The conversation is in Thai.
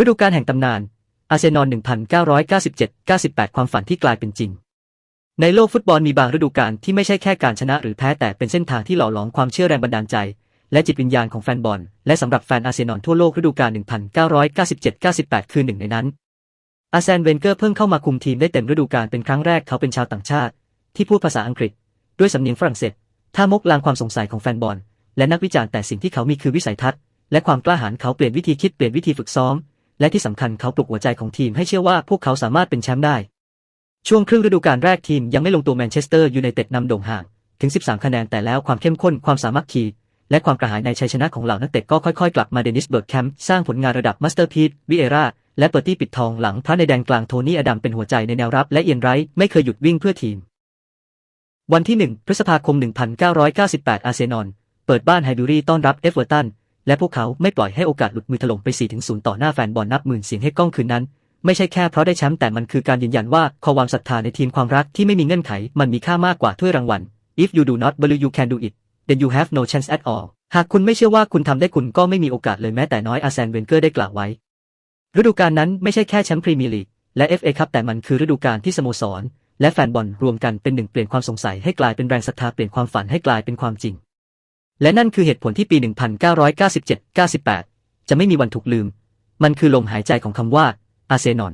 ฤดูกาลแห่งตำนาน อาร์เซนอล 1997-98 ความฝันที่กลายเป็นจริง ในโลกฟุตบอลมีบางฤดูกาลที่ไม่ใช่แค่การชนะหรือแพ้แต่เป็นเส้นทางที่หล่อหลอมความเชื่อแรงบันดาลใจ และจิตวิญญาณของแฟนบอล และสำหรับแฟนอาร์เซนอลทั่วโลกฤดูกาล 1997-98 คือหนึ่งในนั้น อาร์เซนเวนเกอร์เพิ่งเข้ามาคุมทีมได้เต็มฤดูกาลเป็นครั้งแรกเขาเป็นชาวต่างชาติ ที่พูดภาษาอังกฤษ ด้วยสำเนียงฝรั่งเศสท่ามกลางความสงสัยของแฟนบอล และนักวิจารณ์แต่สิ่งที่เขามีคือวิสัยทัศน์และความกล้าหาญเขาเปลี่ยนวิธีคิดเปลี่ยนวิธีฝึกซ้อม และที่สำคัญเขาปลุกหัวใจของทีมให้เชื่อว่าพวกเขาสามารถเป็นแชมป์ได้ ช่วงครึ่งฤดูกาลแรกทีมยังไม่ลงตัวแมนเชสเตอร์ยูไนเต็ดนำโด่งห่าง ถึง 13 คะแนนแต่แล้วความเข้มข้นความสามัคคีและความกระหายในชัยชนะของเหล่านักเตะก็ค่อยๆ กลับมาเดนิสเบิร์กแคมป์สร้างผลงานระดับมาสเตอร์พีซวิเอราและเปอร์ตี้ปิดทองหลังพระในแดนกลางโทนี่อดัมเป็นหัวใจในแนวรับและเอียนไรท์ไม่เคยหยุดวิ่งเพื่อทีม วันที่ 1 พฤษภาคม 1998 อาร์เซนอล เปิดบ้านไฮบิรีต้อนรับเอฟเวอร์ตัน และพวกเขาไม่ปล่อยให้โอกาสหลุดมือถล่มไป 4-0 ต่อหน้าแฟนบอลนับหมื่นเสียงให้กล้องคืนนั้น ไม่ใช่แค่เพราะได้แชมป์แต่มันคือการยืนยันว่าความศรัทธาในทีมความรักที่ไม่มีเงื่อนไข มันมีค่ามากกว่าถ้วยรางวัล if you do not believe you can do it then you have no chance at all หากคุณไม่เชื่อว่าคุณทำได้คุณก็ไม่มีโอกาสเลยแม้แต่น้อยอาร์เซนเวนเกอร์ได้กล่าวไว้ ฤดูกาลนั้นไม่ใช่แค่แชมป์พรีเมียร์ลีกและ FA คัพแต่มันคือฤดูกาลที่สโมสร และแฟนบอลรวมกันเป็นหนึ่งเปลี่ยนความสงสัยให้กลายเป็นแรงศรัทธาเปลี่ยนความฝันให้กลายเป็นความจริง และนั่นคือเหตุผลที่ปี 1997-98 จะไม่มีวันถูกลืม มันคือลมหายใจของคำว่าอาร์เซนอล